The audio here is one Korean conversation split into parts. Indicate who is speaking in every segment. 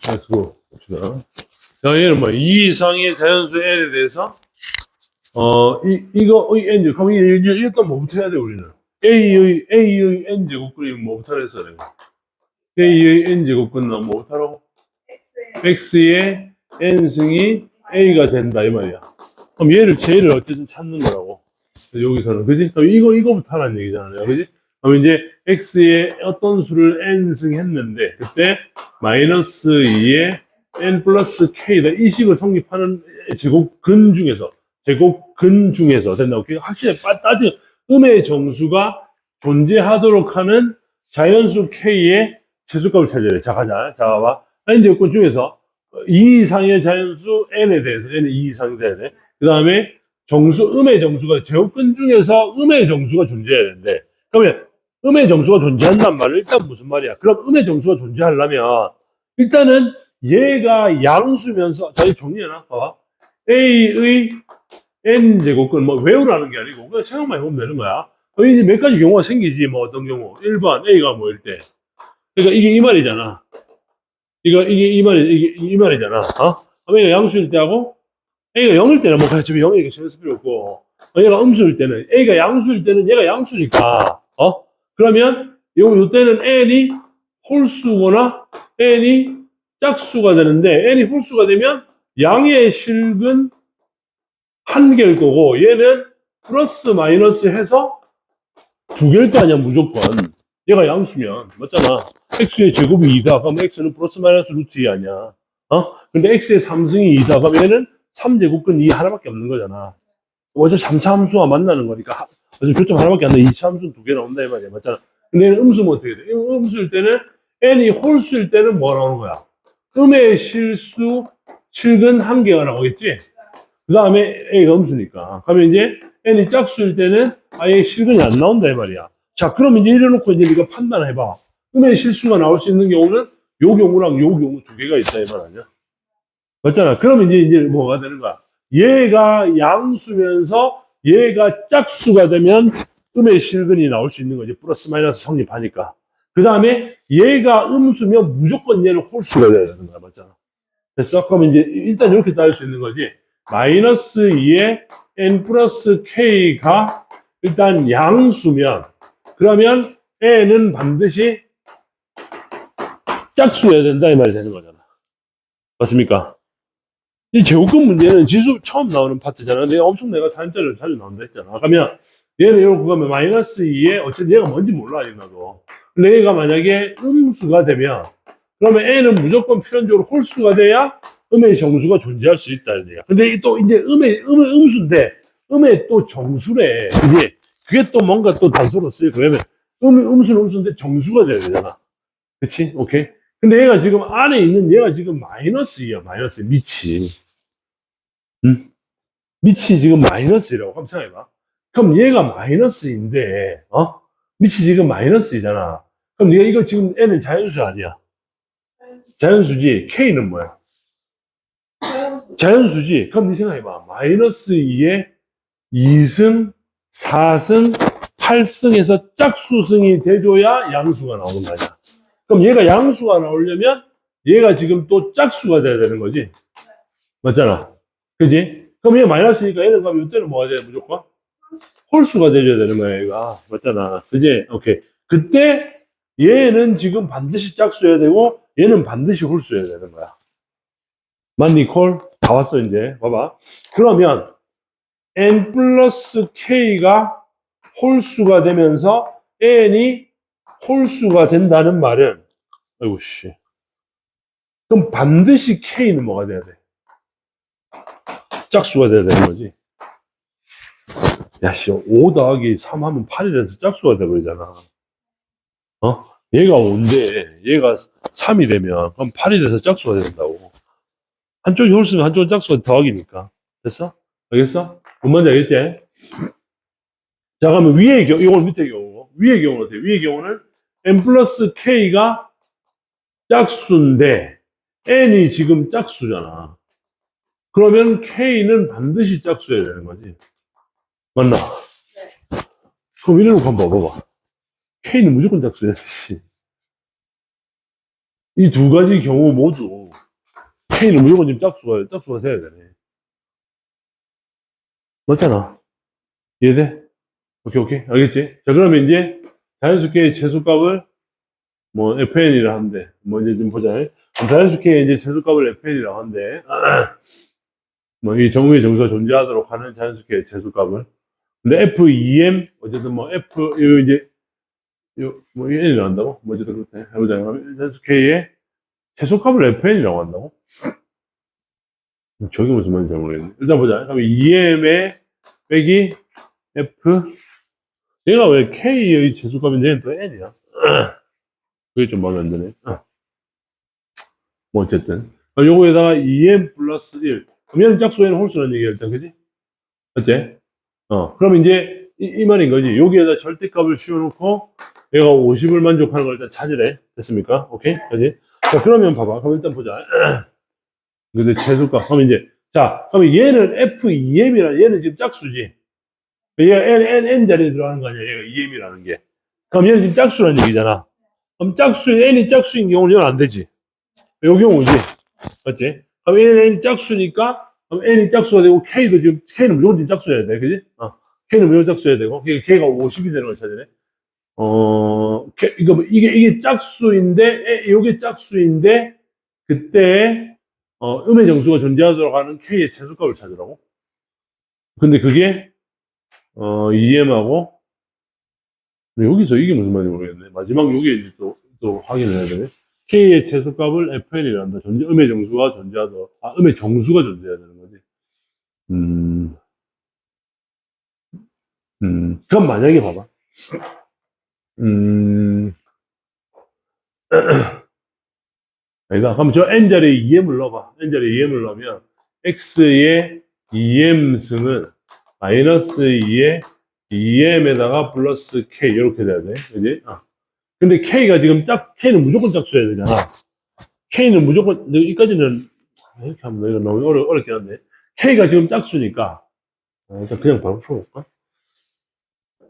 Speaker 1: 자, 그거 봅시다. 자, 얘는 뭐, 이 이상의 자연수 N에 대해서, 어, 이, 이거, 이 N, 그럼 이, 이, 일단 뭐부터 해야 돼, 우리는? A의, A의 N제곱 그리면 뭐부터 했어, 내가? A의 N제곱 끝나면 뭐부터 하라고? X의 N승이 A가 된다, 이 말이야. 그럼 얘를, J를 어쨌든 찾는 거라고. 여기서는, 그지? 그럼 이거, 이거부터 하라는 얘기잖아요, 그지? 그럼 이제 X의 어떤 수를 N승 했는데, 그때 마이너스 2의 N 플러스 K다. 이 식을 성립하는 제곱근 중에서, 제곱근 중에서 된다고. 확실히 빠- 따지, 음의 정수가 존재하도록 하는 자연수 K의 최소값을 찾아야 돼. 자, 가자. 자, 봐봐. N 제곱근 중에서 2 이상의 자연수 N에 대해서, N은 2 이상이 돼야 돼. 그 다음에 정수, 음의 정수가 제곱근 중에서 음의 정수가 존재해야 되는데, 그러면 음의 정수가 존재한단 말은 일단 무슨 말이야? 그럼 음의 정수가 존재하려면 일단은 얘가 양수면서 자, 이 정리해놔. 봐봐. A의 N제곱근 뭐 외우라는 게 아니고 그냥 생각만 해보면 되는 거야. 어, 이제 몇 가지 경우가 생기지 뭐 어떤 경우. 1번 A가 뭐일 때. 그러니까 이게 이 말이잖아. 이거 이게 이 말이 이게 이 말이잖아. 어? A가 양수일 때하고 A가 0일 때는 뭐 같이 0이니까 신경 쓸 필요 없고 어, 얘가 음수일 때는 A가 양수일 때는 얘가 양수니까 어? 그러면 요, 요 때는 n이 홀수거나 n이 짝수가 되는데 n이 홀수가 되면 양의 실근 한 개일 거고 얘는 플러스 마이너스 해서 두 개일 거 아니야 무조건. 얘가 양수면. 맞잖아. X의 제곱이 2다. 그럼 x는 플러스 마이너스 루트 2 아니야. 어? 근데 x의 3승이 2다. 그럼 얘는 3제곱근 2 하나밖에 없는 거잖아. 어차피 3차 함수와 만나는 거니까 어차피 교점 하나밖에 안 돼. 2차 함수는 두 개 나온다 이 말이야 맞잖아 근데 얘는 음수면 어떻게 돼? 음수일 때는 n이 홀수일 때는 뭐 나오는 거야? 음의 실수 실근 한 개가 나오겠지? 그 다음에 a가 음수니까. 그러면 이제 n이 짝수일 때는 아예 실근이 안 나온다 이 말이야. 자, 그럼 이제 이래놓고 이제 네가 판단해봐. 음의 실수가 나올 수 있는 경우는 요 경우랑 요 경우 두 개가 있다 이 말 아니야? 맞잖아. 그러면 이제 이제 뭐가 되는 거야? 얘가 양수면서 얘가 짝수가 되면 음의 실근이 나올 수 있는 거지. 플러스 마이너스 성립하니까. 그 다음에 얘가 음수면 무조건 얘는 홀수가 돼야 되는 거야. 맞잖아. 됐어? 그럼 이제 일단 이렇게 따질 수 있는 거지. 마이너스 2의 n 플러스 k가 일단 양수면 그러면 n은 반드시 짝수여야 된다 이 말이 되는 거잖아. 맞습니까? 이 제곱근 문제는 지수 처음 나오는 파트잖아. 근데 엄청 내가 사인자를 자주 나온다 했잖아. 그러면 얘는 이렇게 가면 마이너스 2에 어쨌든 얘가 뭔지 몰라 아직 나도. 근데 얘가 만약에 음수가 되면 그러면 n은 무조건 필연적으로 홀수가 돼야 음의 정수가 존재할 수 있다는 얘기야. 근데 이또 이제 음의 음의 음수인데 음의 또 정수래. 이게 그게 또 뭔가 또 단서로 쓰여. 그러면 음 음수는 음수인데 정수가 돼야 되잖아. 그렇지? 오케이. 근데 얘가 지금 안에 있는 얘가 지금 마이너스 2야. 마이너스 미치. 응? 미치 지금 마이너스라고 한번 생각해봐. 그럼 얘가 마이너스인데, 어? 미치 지금 마이너스이잖아. 그럼 네가 이거 지금 N은 자연수 아니야? 자연수지. K는 뭐야? 자연수지. 그럼 네 생각해봐. 마이너스 2에 2승, 4승, 8승에서 짝수승이 돼줘야 양수가 나오는 거 아니야? 그럼 얘가 양수가 나오려면 얘가 지금 또 짝수가 돼야 되는 거지. 맞잖아. 그지? 그럼 얘 마이너스니까 얘는 그럼 이때는 뭐가 돼야 무조건? 홀수가 돼줘야 되는 거야, 얘가. 맞잖아. 그지? 오케이. 그때 얘는 지금 반드시 짝수여야 되고 얘는 반드시 홀수여야 되는 거야. 맞니, 콜? 다 왔어, 이제. 봐봐. 그러면 n 플러스 k가 홀수가 되면서 n이 홀수가 된다는 말은 아이고 씨. 그럼 반드시 k는 뭐가 돼야 돼? 짝수가 돼야 되는 거지. 야, 씨, 5 더하기 3 하면 8이 돼서 짝수가 돼버리잖아. 어? 얘가 5인데, 얘가 3이 되면, 그럼 8이 돼서 짝수가 된다고. 한쪽이 홀수면 한쪽은 짝수가 더하기니까. 됐어? 알겠어? 뭔 말인지 알겠지? 자, 그러면 위의 경우, 이건 밑의 경우. 위의 경우는 어때? 위의 경우는 n 플러스 k가 짝수인데, n이 지금 짝수잖아. 그러면 k는 반드시 짝수여야 되는 거지. 맞나? 그럼 이래놓고 한번 봐봐. K는 무조건 짝수야, 씨. 이 두 가지 경우 모두 K는 무조건 지금 짝수가, 짝수가 돼야 되네. 맞잖아. 이해돼? 오케이, 오케이. 알겠지? 자, 그러면 이제 K의 최소값을 뭐 FN이라 하는데, 뭐 이제 좀 보자. 그럼 K의 이제 최소값을 FN이라고 하는데, 뭐 이 정의의 정수가 존재하도록 하는 자연수 K의 최소값을. 근데 F2M, 어쨌든 뭐 F, 요 이제, 요, 뭐 N이 나온다고? 뭐 어쨌든 그렇대. 해보자. 그러면 자연수 K의 최소값을 FN이라고 한다고? 저게 무슨 말인지 잘 모르겠네. 일단 보자. 그러면 2M의 빼기 F. 얘가 왜 K의 최소값인데 얘는 또 N이야? 그게 좀 마음에 안 드네. 뭐 어쨌든. 그럼 요거에다가 2M 플러스 1. 그럼 얘는 짝수에는 홀수라는 얘기야, 일단, 그지? 맞지? 어. 그럼 이제 이, 이 말인 거지. 여기에다 절대값을 씌워놓고 얘가 50을 만족하는 걸 일단 찾으래. 됐습니까? 오케이? 그지? 자, 그러면 봐봐. 그럼 일단 보자. 근데 최소값. 그럼 이제, 자, 그러면 얘는 F2M이라 얘는 지금 짝수지. 얘가 N, N, N 자리에 들어가는 거 아니야. 얘가 2M이라는 게. 그럼 얘는 지금 짝수라는 얘기잖아. 그럼 짝수, N이 짝수인 경우는 안 되지. 요 경우지. 맞지? 그럼 N이 짝수니까, 그럼 N이 짝수가 되고, K도 지금, K는 무조건 짝수여야 돼. 그지? 어. K는 무조건 짝수여야 되고, K가 50이 되는 걸 찾으네. 어, K, 이거, 뭐, 이게, 이게 짝수인데, 에, 요게 짝수인데, 그때, 어, 음의 정수가 존재하도록 하는 K의 최소값을 찾으라고. 근데 그게, 어, EM하고, 여기서 이게 무슨 말인지 모르겠네. 마지막 여기에 이제 또, 또 확인을 해야 되네. K의 최소값을 FN이라 한다. 존재, 음의 정수가 존재하도록, 아, 음의 정수가 존재해야 되는 거지. 음, 음, 그럼 만약에 봐봐. 음, 아니다. 그럼 저 N자리에 2M을 넣어봐. N자리에 2M을 넣으면, X의 2M승은 마이너스 2의 2M에다가 플러스 K, 이렇게 돼야 돼. 그지? 아. 근데 K가 지금 짝, K는 무조건 짝수여야 되잖아. K는 무조건, 너 여기까지는, 아, 이렇게 하면 이거 너무 어려, 어렵긴 한데. K가 지금 짝수니까, 아, 일단 그냥 바로 풀어볼까?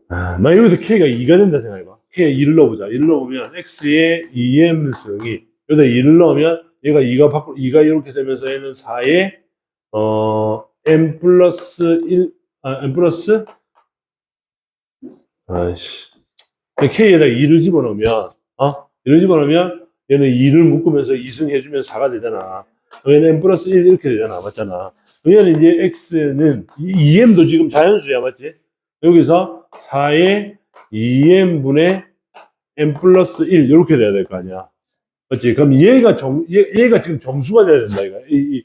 Speaker 1: 아, 만약 여기서 K가 2가 된다 생각해봐. K가 2를 넣어보자. 2를 넣으면 X의 2M승이, 여기다 2를 넣으면 얘가 2가 밖으로, 2가 이렇게 되면서 얘는 4의, 어, M 플러스 1, 아, M 플러스? 아이씨. K에다 2를 집어넣으면, 어? 2를 집어넣으면 얘는 2를 묶으면서 2승 해주면 4가 되잖아. 얘는 M 플러스 1 이렇게 되잖아. 맞잖아. 얘는 이제 X는 2M도 지금 자연수야. 맞지? 여기서 4의 2M분의 M 플러스 1 이렇게 돼야 될 거 아니야. 맞지? 그럼 얘가 정, 얘, 얘가 지금 정수가 돼야 된다. 이거. 이, 이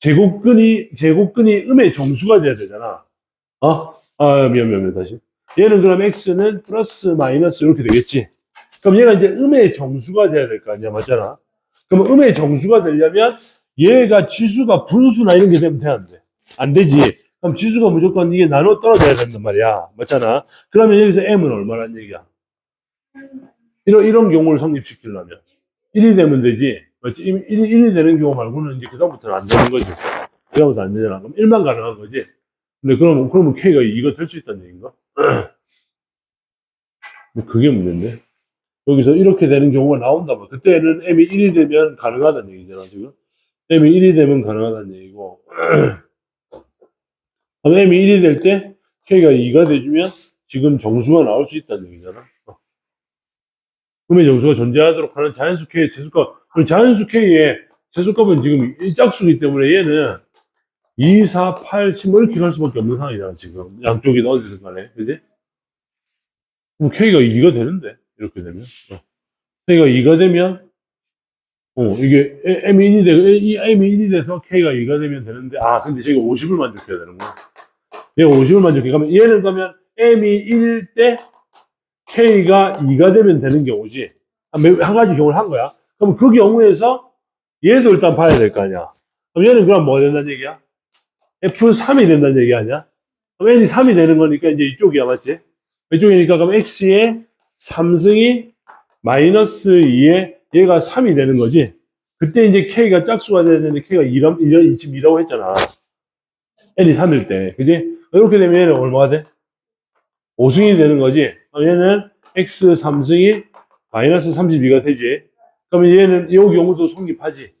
Speaker 1: 제곱근이, 제곱근이 음의 정수가 돼야 되잖아. 어? 아, 미안, 미안, 미안, 다시. 얘는 그럼 x는 플러스 마이너스 이렇게 되겠지. 그럼 얘가 이제 음의 정수가 돼야 될 거 아니야, 맞잖아. 그럼 음의 정수가 되려면 얘가 지수가 분수나 이런 게 되면 안 돼. 안 되지. 그럼 지수가 무조건 이게 나눠 떨어져야 된단 말이야. 맞잖아. 그러면 여기서 m은 얼마란 얘기야? 이런, 이런 경우를 성립시키려면 1이 되면 되지. 맞지? 1이, 1이 되는 경우 말고는 이제 그다음부터는 안 되는 거지. 그다음부터 안 되잖아. 그럼 1만 가능한 거지. 근데 그러면, 그러면 K가 2가 될수 있다는 얘기인가? 그게 문제인데. 여기서 이렇게 되는 경우가 나온다 봐. 그때는 M이 1이 되면 가능하다는 얘기잖아, 지금. M이 1이 되면 가능하다는 얘기고. 그럼 M이 1이 될 때 K가 2가 돼주면 지금 정수가 나올 수 있다는 얘기잖아. 어. 음의 정수가 존재하도록 하는 자연수 K의. 그럼 자연수 K의 최소값은 지금 이 짝수기 때문에 얘는 2, 4, 8, 10, 뭐 이렇게 갈 수밖에 없는 상황이잖아, 지금. 양쪽이 어디든 간에. 그지? 그럼 K가 2가 되는데, 이렇게 되면. 어. K가 2가 되면, 어, 이게 M이 1이 되고, 이 M이 1이 돼서 K가 2가 되면 되는데, 아, 근데 저희가 50을 만족해야 되는구나. 얘가 50을 만족해. 그러면 얘는 그러면 M이 1일 때 K가 2가 되면 되는 경우지. 한, 가지 경우를 한 거야. 그럼 그 경우에서 얘도 일단 봐야 될 거 아니야. 그럼 얘는 그럼 뭐가 된다는 얘기야? F3이 된다는 얘기 아니야? 그럼 N이 3이 되는 거니까 이제 이쪽이야, 맞지? 이쪽이니까 그럼 X의 3승이 마이너스 2에 얘가 3이 되는 거지? 그때 이제 K가 짝수가 되는데 K가 2라, 1, 지금 2라고 했잖아. N이 3일 때. 그지? 이렇게 되면 얘는 얼마가 돼? 5승이 되는 거지? 그럼 얘는 x 3승이 마이너스 32가 되지. 그러면 얘는 이 경우도 성립하지.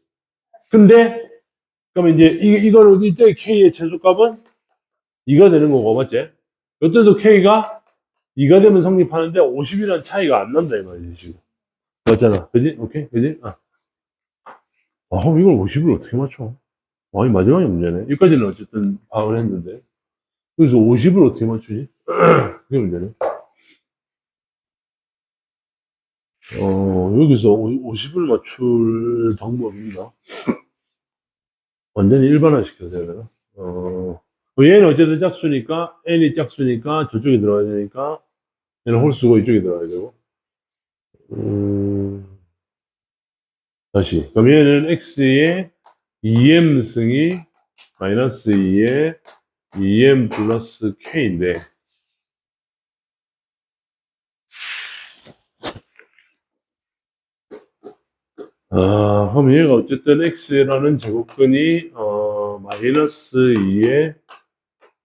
Speaker 1: 근데 그러면 이제 이, 이거는 이제 k의 최소값은 2가 되는 거고 맞지? 이때도 k가 2가 되면 성립하는데 50이라는 차이가 안 난다 이 말이지 지금. 맞잖아. 그지? 오케이? 그지? 아. 아, 그럼 이걸 50을 어떻게 맞춰? 아, 이 마지막에 문제네. 여기까지는 어쨌든 파악을 했는데. 그래서 50을 어떻게 맞추지? 그게 문제네. 어, 여기서 50을 맞출 방법입니다. 완전히 일반화 시켜야 되나? 어, 뭐 얘는 어쨌든 짝수니까, n이 짝수니까 저쪽에 들어가야 되니까, 얘는 홀수고 이쪽에 들어가야 되고. 음, 다시. 그럼 얘는 x의 2m승이 마이너스 2의 2m 플러스 k인데, 아, 그럼 얘가 어쨌든 x라는 제곱근이, 어, 마이너스 2의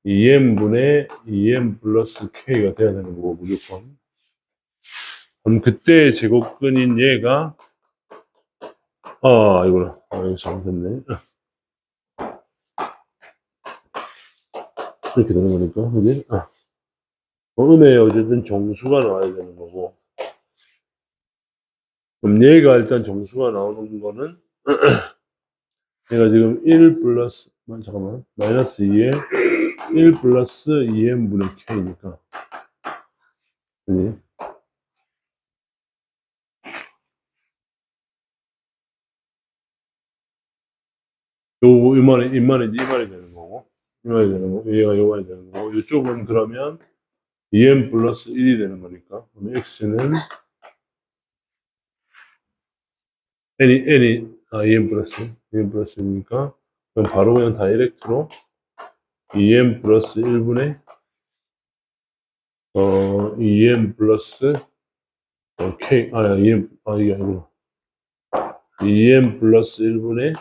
Speaker 1: 2m분의 2m 플러스 k가 돼야 되는 거고, 무조건. 그럼 그때 제곱근인 얘가, 아, 이거는, 아, 이거 잘못했네. 이렇게 되는 거니까, 그지? 아. 어, 음에 어쨌든 정수가 나와야 되는 거고. 그럼 얘가 일단 정수가 나오는 거는, 얘가 지금 1 플러스, 아, 잠깐만, 마이너스 2에 1 플러스 2m분의 k니까. 그지? 요거, 이 말이, 이 말이, 이 말이 되는 거고. 이 말이 되는 거고. 얘가 요 말이 되는 거고. 이쪽은 그러면 2m 플러스 1이 되는 거니까. 그럼 x는 n이, n이, 아, 2m 플러스, 2m 플러스니까. 그럼 바로 그냥 다이렉트로 2m 플러스 1분의, 어, 2m 플러스, 어, k, 아, 2m, 아, 이게 아니구나. 2m 플러스 1분의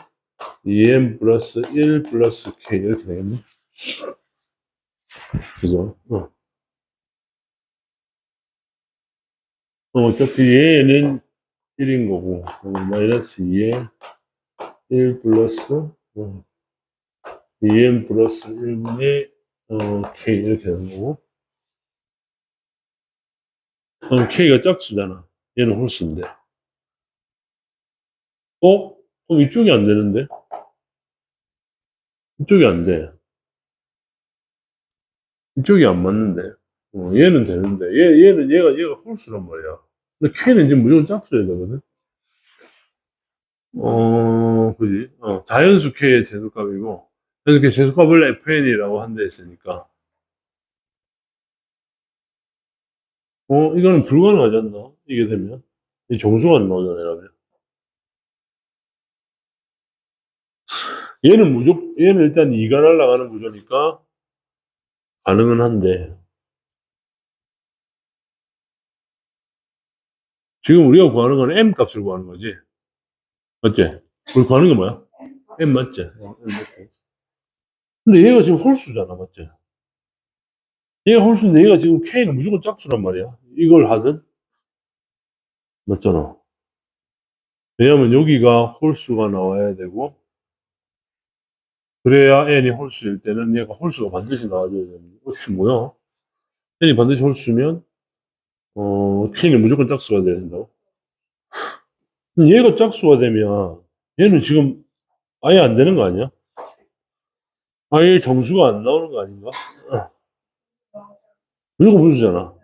Speaker 1: 2m 플러스 1 플러스 k 이렇게 되겠네. 그죠? 어. 어, 어차피 얘는 1인 거고, 어, 마이너스 2에 1 플러스 어, 2m 플러스 1분의 어, k 이렇게 되는 거고. 그럼 k가 짝수잖아. 얘는 홀수인데. 어? 그럼 이쪽이 안 되는데? 이쪽이 안 돼. 이쪽이 안 맞는데. 어, 얘는 되는데. 얘, 얘는 얘가, 얘가 홀수란 말이야. 근데 K는 지금 무조건 짝수여야 되거든? 어, 그지? 어, 자연수 K의 제수값이고, 그 제수값을 FN이라고 한다 했으니까. 어, 이거는 불가능하지 않나? 이게 되면. 이 정수가 안 나오잖아, 이러면. 얘는 무조건, 얘는 일단 2가 날아가는 구조니까, 가능은 한데, 지금 우리가 구하는 건 M 값을 구하는 거지. 맞지? 우리 구하는 게 뭐야? M 맞지? 어, M 맞지? 근데 얘가 지금 홀수잖아, 맞지? 얘가 홀수인데 얘가 지금 K는 무조건 짝수란 말이야. 이걸 하든? 맞잖아. 왜냐면 여기가 홀수가 나와야 되고, 그래야 n이 홀수일 때는 얘가 홀수가 반드시 나와줘야 되는 거. 혹시 뭐야? n이 반드시 홀수면, 어, k는 무조건 짝수가 돼야 된다고. 얘가 짝수가 되면, 얘는 지금 아예 안 되는 거 아니야? 아예 정수가 안 나오는 거 아닌가? 무조건 분수잖아.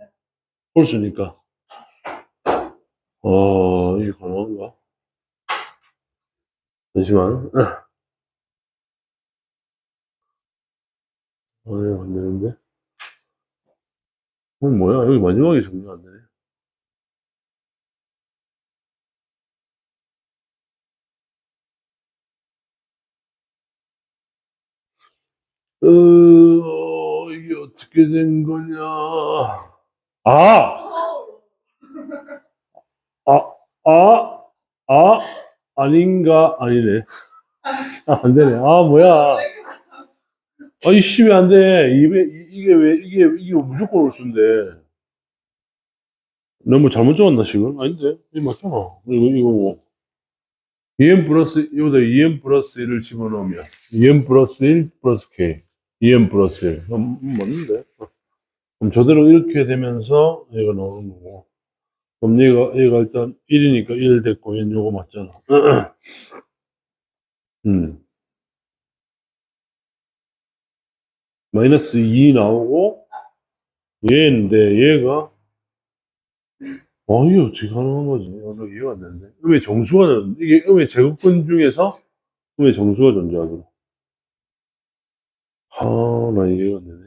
Speaker 1: 홀수니까. 어, 이게 가능한가? 잠시만. 아, 이거 안 되는데? 어, 뭐야? 여기 마지막에 정리가 안 되네. 어, 어, 이게 어떻게 된 거냐. 아! 아, 아, 아, 아닌가, 아니네. 아, 안 되네. 아, 뭐야. 아니, 씨, 왜 안 돼? 이게, 이게 왜, 이게, 이게 무조건 올 수인데. 너무 잘못 적었나, 지금? 아닌데? 이거 맞잖아. 이거, 이거 뭐. 2n 플러스, 여기다 2n 플러스 1을 집어넣으면, 2n 플러스 1 플러스 k, 2n 플러스 1. 그럼 맞는데? 그럼 저대로 이렇게 되면서 얘가 나오는 거고. 그럼 얘가, 얘가 일단 1이니까 1 됐고, 얘는 요거 맞잖아. 음. 마이너스 2 나오고, 얘인데, 얘가, 아, 이게 어떻게 가능한 거지? 아, 나 이해가 안 되는데. 음의 정수가, 이게 음의 제곱근 중에서 음의 정수가 존재하더라. 아, 나 이해가 안 되네.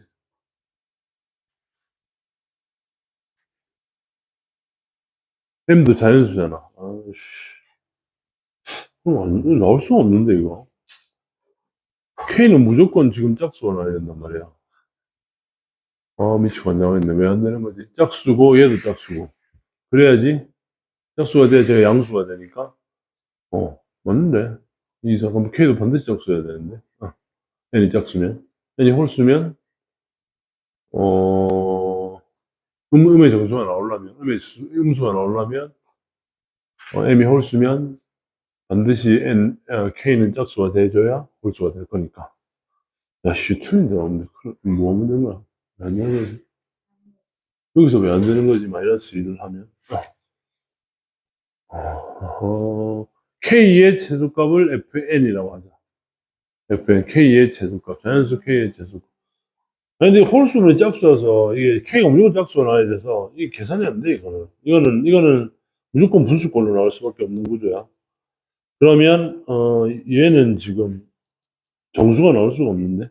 Speaker 1: M도 자연수잖아. 아씨. 그럼 안, 나올 수가 없는데, 이거. K는 무조건 지금 짝수가 나야 된단 말이야. 아, 미치고 안 나오겠네. 왜 안 되는 거지? 짝수고, 얘도 짝수고. 그래야지. 짝수가 돼야 제가 양수가 되니까. 어, 맞는데. 이, 잠깐만, K도 반드시 짝수여야 되는데. 어. N이 짝수면. N이 홀수면, 어, 음, 음의 정수가 나오려면, 음의 수, 음수가 나오려면, 어, M이 홀수면, 반드시 N, 어, K는 짝수가 돼줘야 홀수가 될 거니까. 야, 씨, 틀린데. 뭐 하면 되는 거야? 왜안 되는 거지? 여기서 왜 안 되는 거지? 마이너스 1을 하면. 어, K의 최소값을 Fn이라고 하자. Fn, K의 최소값. 자연수 K의 최소값. 근데 홀수는 짝수라서, 이게 K가 무조건 짝수가 나와야 돼서, 이게 계산이 안 돼, 이거는. 이거는, 이거는 무조건 분수꼴로 나올 수밖에 없는 구조야. 그러면, 어, 얘는 지금 정수가 나올 수가 없는데?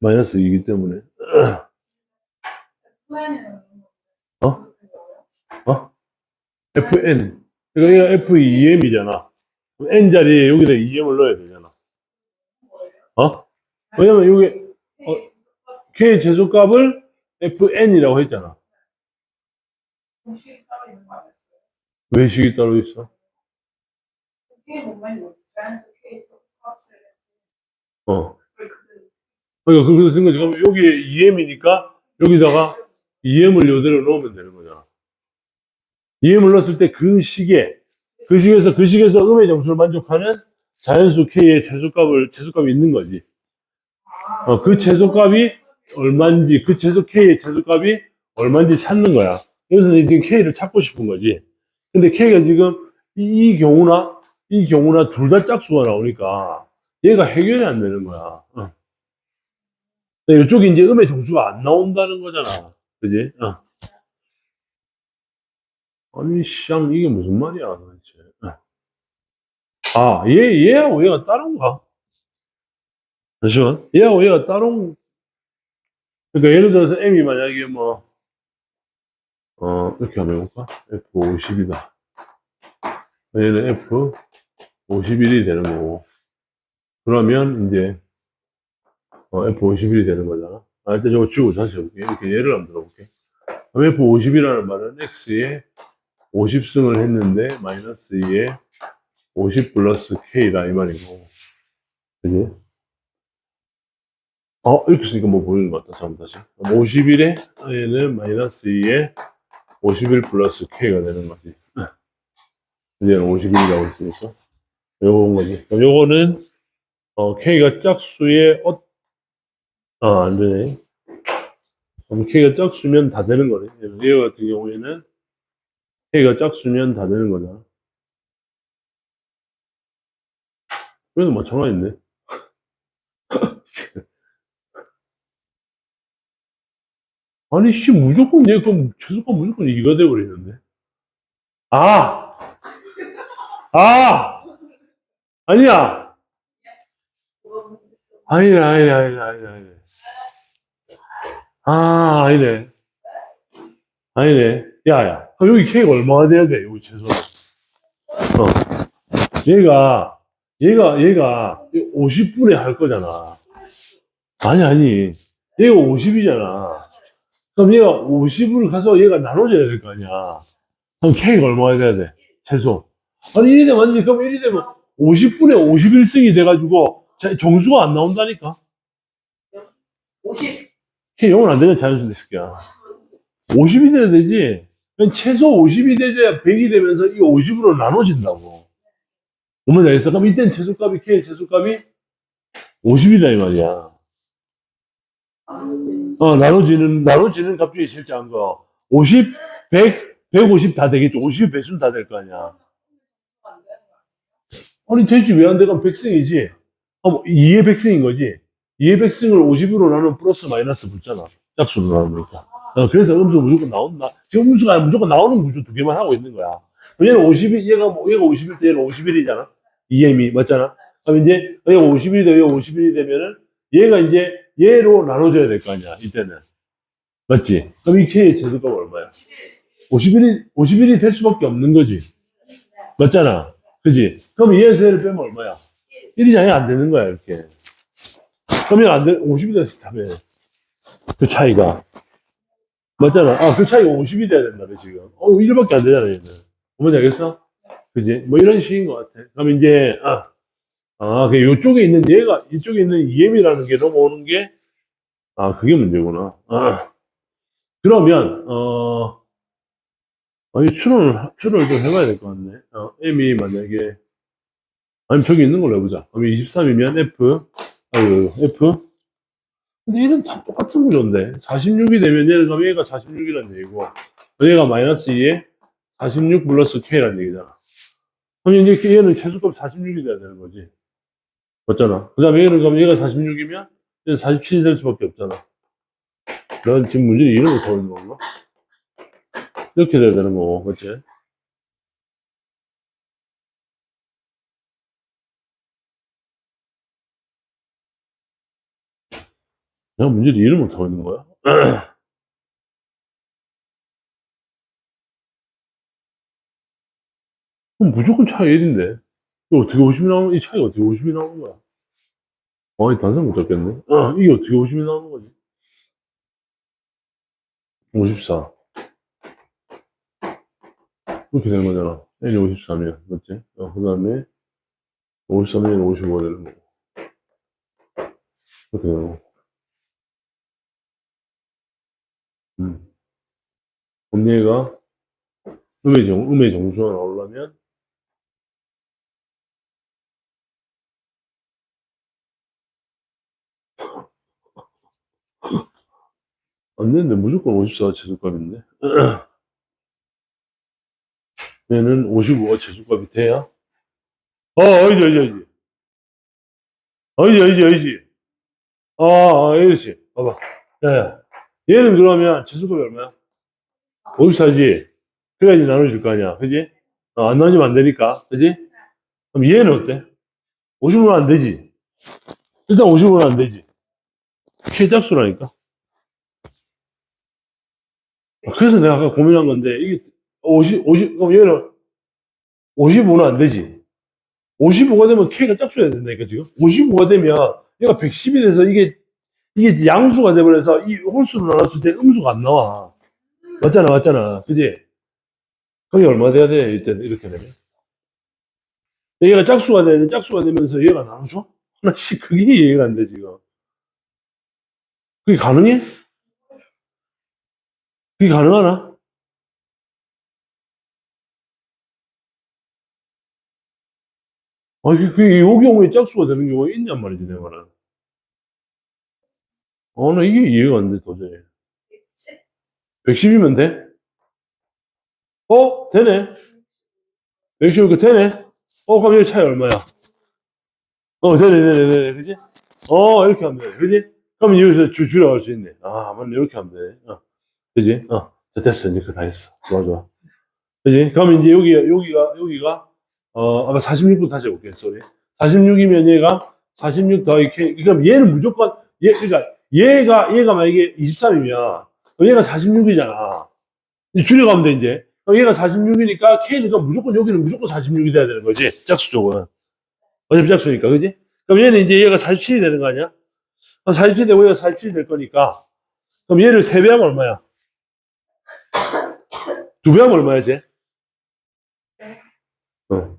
Speaker 1: 마이너스 2이기 때문에. 어? 어? Fn. 그러니까 얘가 F2M이잖아. N 자리에 여기다 2M을 넣어야 되잖아. 어? 왜냐면 여기, 어, K 제소값을 Fn이라고 했잖아. 왜 식이 따로 있어? 어. 그러니까 그렇게 쓴 거지. 그럼 여기에 2M이니까 여기다가 2M을 이대로 넣으면 되는 거잖아. 2M을 넣었을 때그 식에, 그 식에서, 그 식에서 음의 정수를 만족하는 자연수 K의 최소값을, 최소값이 있는 거지. 어, 그 최소값이 얼마인지, 그 최소 K의 최소값이 얼마인지 찾는 거야. 여기서 이제 지금 K를 찾고 싶은 거지. 근데 K가 지금 이, 이 경우나, 이 경우나 둘 다 짝수가 나오니까 얘가 해결이 안 되는 거야. 어. 이쪽에 이제 음의 정수가 안 나온다는 거잖아. 그지? 어. 아니, 쌍, 이게 무슨 말이야, 도대체. 어. 아, 얘, 얘하고 얘가 다른가? 잠시만. 얘하고 얘가 다른, 그러니까 예를 들어서 M이 만약에 뭐, 어, 이렇게 한번 해볼까? F50이다. 얘는 F51이 되는 거고. 그러면 이제, 어, F51이 되는 거잖아. 아, 일단 저거 주고 다시 해볼게. 이렇게 예를 한번 들어볼게. 그럼 F50이라는 말은 X에 50승을 했는데, 마이너스 2에 50 플러스 K다, 이 말이고. 그지? 어, 이렇게 쓰니까 뭐 보이는 것 같다. 잠깐 다시. 51에, 얘는 마이너스 2에 51 플러스 K가 되는 거지. 이제는 51이라고 했으니까. 요건 거지. 요거는, 어, K가 짝수의, 어, 아, 안 되네. 그럼 K가 짝수면 다 되는 거네. 얘 같은 경우에는 K가 짝수면 다 되는 거잖아. 그래도 마찬가지인데. 아니, 씨, 무조건 얘, 그럼 최소값 무조건 이가 돼버리는데. 아! 아! 아니야! 아니네, 아니네, 아니네, 아니네, 아니네. 아, 아니네. 아니네. 야, 야. 그럼 여기 K가 얼마나 돼야 돼, 여기 최소. 어. 얘가, 얘가, 얘가 50분에 할 거잖아. 아니, 아니. 얘가 50이잖아. 그럼 얘가 50을 가서 얘가 나눠줘야 될 거 아니야. 그럼 K가 얼마나 돼야 돼? 최소. 아니, 1이 되면 완전히, 그럼 1이 되면 50분에 51승이 돼가지고 자- 정수가 안 나온다니까?
Speaker 2: 50.
Speaker 1: K 0은 안 되는 자연수 됐을 거야. 50이 돼야 되지. 최소 50이 되줘야 100이 되면서 이 50으로 나눠진다고. 그러면 알겠어? 그럼 이때는 최소값이, K의 최소값이 50이다, 이 말이야. 어, 나눠지는, 나눠지는 값 중에 작은 거. 50, 100, 150 다 되겠죠. 50이 배수는 다 될 거 아니야. 아니, 되지. 왜 안 돼? 그럼 백승이지. 어, 뭐, 2의 백승인 거지. 2의 백승을 50으로 나누면 플러스 마이너스 붙잖아. 짝수로 나누니까. 어, 그래서 음수 무조건 나온다. 지금 음수가 무조건 나오는 구조 두 개만 하고 있는 거야. 왜냐면 50이, 얘가, 뭐- 얘가 50일 때 얘는 51이잖아. 2m이, 맞잖아. 그럼 이제, 얘가 51이 되고 얘가 51이 되면은, 얘가 이제 얘로 나눠줘야 될 거 아니야, 이때는. 맞지? 그럼 이 K의 제수값 얼마야? 51이, 51이 될 수밖에 없는 거지. 맞잖아. 그지? 그럼 얘를 빼면 얼마야? 1이 아예 안 되는 거야, 이렇게. 그러면 안 돼, 50이 돼서 답해. 그 차이가. 맞잖아. 아, 그 차이가 50이 돼야 된다며, 지금. 어, 1밖에 안 되잖아, 얘는. 어머니 알겠어? 그지? 뭐 이런 식인 것 같아. 그럼 이제, 아, 아, 그 요쪽에 있는 얘가, 이쪽에 있는 EM이라는 게 넘어오는 게, 아, 그게 문제구나. 아. 그러면, 어, 아니, 추론을, 추론을 좀 해봐야 될 것 같네. 어, M이 만약에, 아니, 저기 있는 걸로 해보자. 그럼 23이면 F, 아유, F. 근데 얘는 다 똑같은 구조인데. 46이 되면 얘는 그럼 얘가 46이라는 얘기고, 얘가 마이너스 2에 46 플러스 K라는 얘기잖아. 그럼 이제 얘는 최소값 46이 돼야 되는 거지. 맞잖아. 그 다음에 얘는 그럼 얘가 46이면 얘는 47이 될 수밖에 없잖아. 난 지금 문제를 이해를 못하고 있는 건가? 이렇게 돼야 되는 거고, 그치? 내가 문제를 이해를 못하고 있는 거야? 그럼 무조건 차이 1인데. 이거 어떻게 50이 나오는, 이 차이가 어떻게 50이 나오는 거야? 아니, 단상 못 잡겠네. 아, 이게 어떻게 50이 나오는 거지? 54. 이렇게 되는 거잖아. N이 53이야. 맞지? 어, 그 다음에 53이 55가 되는 거고. 이렇게 되는 거. 음. 얘가 음의 정, 음의 정수가 나오려면 안 되는데 무조건 54가 최소값인데 얘는 55가 최소값이 돼야? 어 어이지 어이지 어이지. 어이지 어이지 어이지. 아, 아 이렇지. 봐봐. 야, 얘는 그러면 최소값이 얼마야? 54지. 그래야지 나눠줄 거 아니야. 그지? 어, 안 나누면 안 되니까. 그지? 그럼 얘는 어때? 50으로 안 되지. 일단 50으로 안 되지. 최짝수라니까. 그래서 내가 아까 고민한 건데, 이게 50, 50, 그럼 얘는 55는 안 되지. 55가 되면 K가 짝수여야 된다니까, 지금. 55가 되면 얘가 110이 돼서 이게, 이게 양수가 돼버려서 이 홀수로 나눴을 때 음수가 안 나와. 맞잖아, 맞잖아. 그지? 그게 얼마 돼야 돼, 이때, 이렇게 되면. 얘가 짝수가 되는데, 짝수가 되면서 얘가 나눠줘? 하나씩, 그게 이해가 안 돼, 지금. 그게 가능해? 그게 가능하나? 아, 그, 그, 요 경우에 짝수가 되는 경우가 있냔 말이지, 내 말은. 어, 나 이게 이해가 안 돼, 도저히. 110이면 돼? 어? 되네? 110이니까 되네? 어, 그럼 여기 차이 얼마야? 어, 되네, 되네, 되네, 그지? 어, 이렇게 하면 돼, 그지? 그럼 여기서 줄, 줄여갈 수 있네. 아, 맞네, 이렇게 하면 돼. 어, 그지? 어, 자, 됐어, 이제 그거 다 했어. 좋아, 좋아. 그지? 그럼 이제 여기, 여기가, 여기가, 어, 아까 46부터 다시 해볼게요, 쏘리. 46이면 얘가 46 더하기 K, 그럼 얘는 무조건, 얘, 그러니까 얘가, 얘가 만약에 23이면, 얘가 46이잖아. 줄여가면 돼, 이제. 얘가 46이니까 K니까 무조건 여기는 무조건 46이 돼야 되는 거지. 짝수 쪽은. 어차피 짝수니까, 그지? 그럼 얘는 이제 얘가 47이 되는 거 아니야? 그럼 47 되고 얘가 47이 될 거니까. 그럼 얘를 3배 하면 얼마야? 2배 하면 얼마야, 쟤? 어.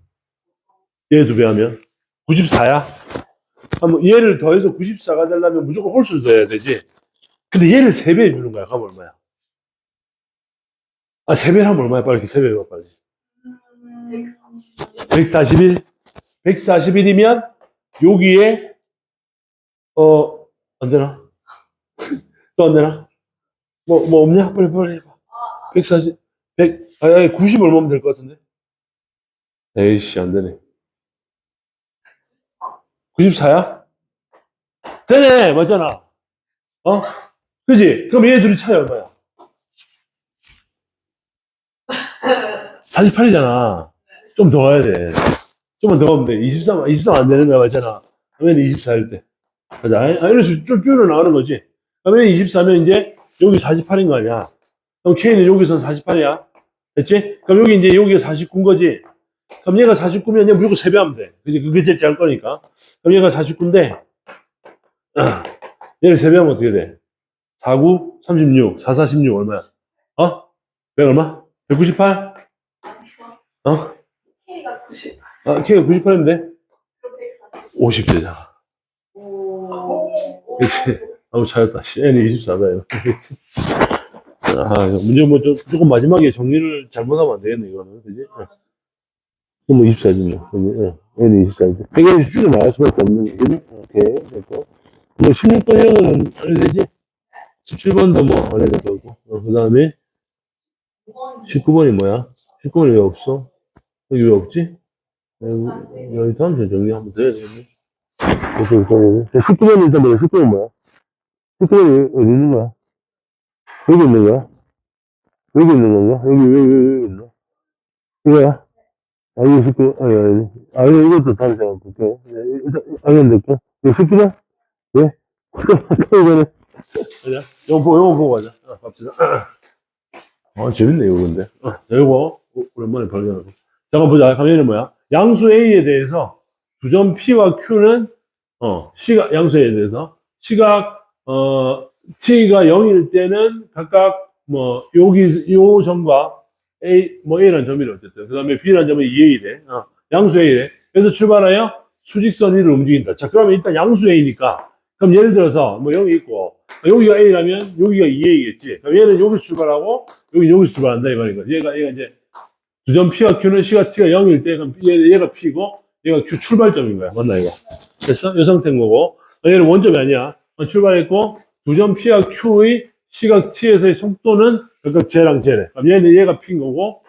Speaker 1: 얘 2배 하면? 94야? 그럼 얘를 더해서 94가 되려면 무조건 홀수를 더해야 되지. 근데 얘를 3배 해주는 거야. 그럼 얼마야? 아, 세 배를 하면 얼마야? 빨리 세배 해봐, 빨리.
Speaker 2: 음,
Speaker 1: 141. 141이면, 여기에, 어, 안 되나? 또 안 되나? 뭐, 뭐 없냐? 빨리, 빨리 해봐. 140, 100, 아니, 아니, 90 얼마면 될 것 같은데? 에이씨, 안 되네. 94야? 되네! 맞잖아. 어? 그지? 그럼 얘 둘이 차이 얼마야? 48이잖아. 좀더 가야 돼. 좀만 더 가면 돼. 23, 23 안 되는 거야, 맞잖아. 그러면 24일 때. 맞아. 아니, 아니, 이래서 쭉 줄여 나가는 거지. 그러면 24면 이제 여기 48인 거 아니야. 그럼 K는 여기서 48이야. 됐지? 그럼 여기 이제 여기가 49인 거지. 그럼 얘가 49면 얘 무조건 세배하면 돼. 그지? 그게 제일 짤 거니까. 그럼 얘가 49인데, 얘를 세배하면 어떻게 돼? 49, 36, 4, 46 얼마야? 어? 100 얼마? 198? 어?
Speaker 2: K가 90.
Speaker 1: 아, K가 98인데?
Speaker 2: 그럼 140.
Speaker 1: 50대잖아.
Speaker 2: 오.
Speaker 1: 그치? 아무 차였다. 씨, N이 24다. 그치? 아, 문제 뭐 좀, 조금 마지막에 정리를 잘못하면 안 되겠네, 이거는. 그지? 뭐 24지, 뭐. N이 24지. 100에 줄여 나갈 수밖에 없는 게, 그지? 오케이. 됐고. 뭐 16번 이런 거는 안 해도 되지? 17번도 뭐, 안 해도 되고. 어, 그 다음에 19번이 뭐야? 19번이 왜 없어? 여기 왜 없지? 여기, 다음 정리 한번 더 해야 되겠네. 오케이, 오케이. 19번이 일단 뭐야? 19번 뭐야? 19번이 어디 있는 거야? 여기 있는 거야? 여기 있는 건가? 여기, 여기, 여기, 여기 있나? 이거야? 아, 이거 19, 아니, 아니. 아, 이거, 이것도 다른 생각 볼게. 일단, 아니, 될게. 이거 19번? 왜? 이거는. 가자. 이거 보고, 이거 보고 가자. 어, 갑시다. 아, 재밌네, 이거 근데. 어, 자, 이거, 오- 오랜만에 발견하고. 잠깐 보자. 가면은 뭐야? 양수 A에 대해서 두점 P와 Q는, 어, 시각, 양수 A에 대해서 시각, 어, T가 0일 때는 각각, 뭐, 여기, 요 점과 A, 뭐, A라는 점이래, 어쨌든. 그 다음에 B라는 점은 2A래. 어, 양수 A래. 그래서 출발하여 수직선 위를 움직인다. 자, 그러면 일단 양수 A니까, 그럼 예를 들어서, 뭐, 0이 있고, 여기가 A라면 여기가 2A겠지. 그럼 얘는 여기서 출발하고, 여기 여기서 출발한다, 이 말인 거지. 얘가, 얘가 이제, 두 점 P와 Q는 시각 T가 0일 때, 그럼 얘, 얘가 P고, 얘가 Q 출발점인 거야. 맞나, 이거? 됐어? 이 상태인 거고. 어, 얘는 원점이 아니야. 어, 출발했고, 두 점 P와 Q의 시각 T에서의 속도는 각각 쟤랑. 그럼 얘는 얘가 P인 거고,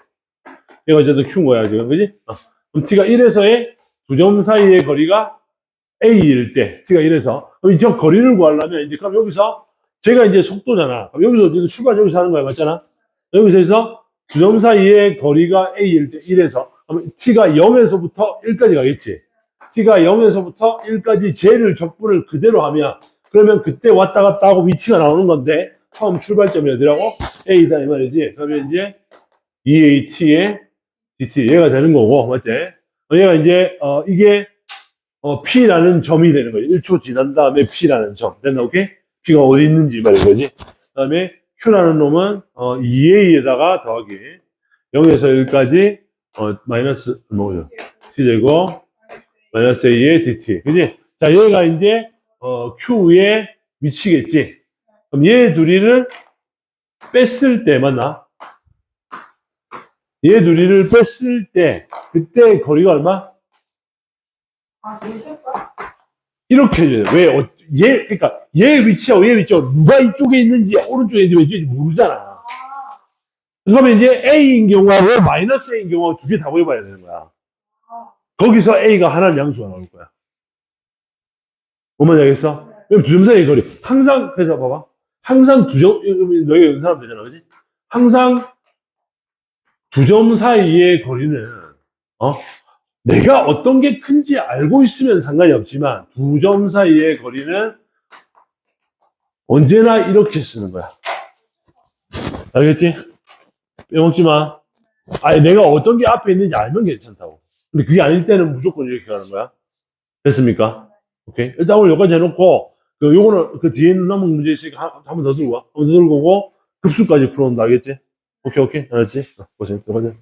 Speaker 1: 얘가 어쨌든 Q인 거야, 지금. 그지? 어. 그럼 T가 1에서의 두 점 사이의 거리가 A일 때, T가 1에서. 그럼 저 거리를 구하려면, 이제, 그럼 여기서, 제가 이제 속도잖아. 그럼 여기서 어쨌든 출발 여기서 하는 거야, 맞잖아? 여기서 해서 두 점 사이의 거리가 A일 때 1에서, 그럼 T가 0에서부터 1까지 가겠지. T가 0에서부터 1까지 J를 적분을 그대로 하면, 그러면 그때 왔다 갔다 하고 위치가 나오는 건데, 처음 출발점이 어디라고? A다, 이 말이지. 그러면 이제 2AT의 DT, 얘가 되는 거고, 맞지? 어, 얘가 이제, 어, 이게, 어, P라는 점이 되는 거지. 1초 지난 다음에 P라는 점. 됐나, 오케이? P가 어디 있는지 말인 거지. 그 다음에 Q라는 놈은, 어, 2A에다가 더하기 0에서 1까지, 어, 마이너스, 뭐죠? T제곱, 마이너스 A의 DT. 그지? 자, 얘가 이제, 어, Q의 위치겠지. 그럼 얘 둘이를 뺐을 때, 맞나? 얘 둘이를 뺐을 때, 그때 거리가 얼마?
Speaker 2: 아, 쉽다.
Speaker 1: 이렇게 해줘요. 왜? 어, 얘, 그러니까 얘 위치하고 얘 위치하고 누가 이쪽에 있는지 오른쪽에 있는지 모르잖아.
Speaker 2: 아,
Speaker 1: 그러면 이제 A인 경우하고 마이너스 A인 경우하고 두 개다 구해봐야 되는 거야. 거기서 A가 하나는 양수가 나올 거야. 뭔 말인지 알겠어? 그럼 두점 사이의 거리. 항상, 그래서 봐봐. 항상 두 점, 너희 여기 사람 되잖아, 그지? 항상 두 점 사이의 거리는, 어? 내가 어떤 게 큰지 알고 있으면 상관이 없지만, 두 점 사이의 거리는 언제나 이렇게 쓰는 거야. 알겠지? 빼먹지 마. 아니, 내가 어떤 게 앞에 있는지 알면 괜찮다고. 근데 그게 아닐 때는 무조건 이렇게 가는 거야. 됐습니까? 오케이. 일단 오늘 여기까지 해놓고, 그, 요거는, 그 뒤에 있는 남은 문제 있으니까 한 번 더 들고 와. 한 번 더 들고 오고, 급수까지 풀어온다. 알겠지? 오케이, 오케이. 알았지? 어, 고생, 여기까지.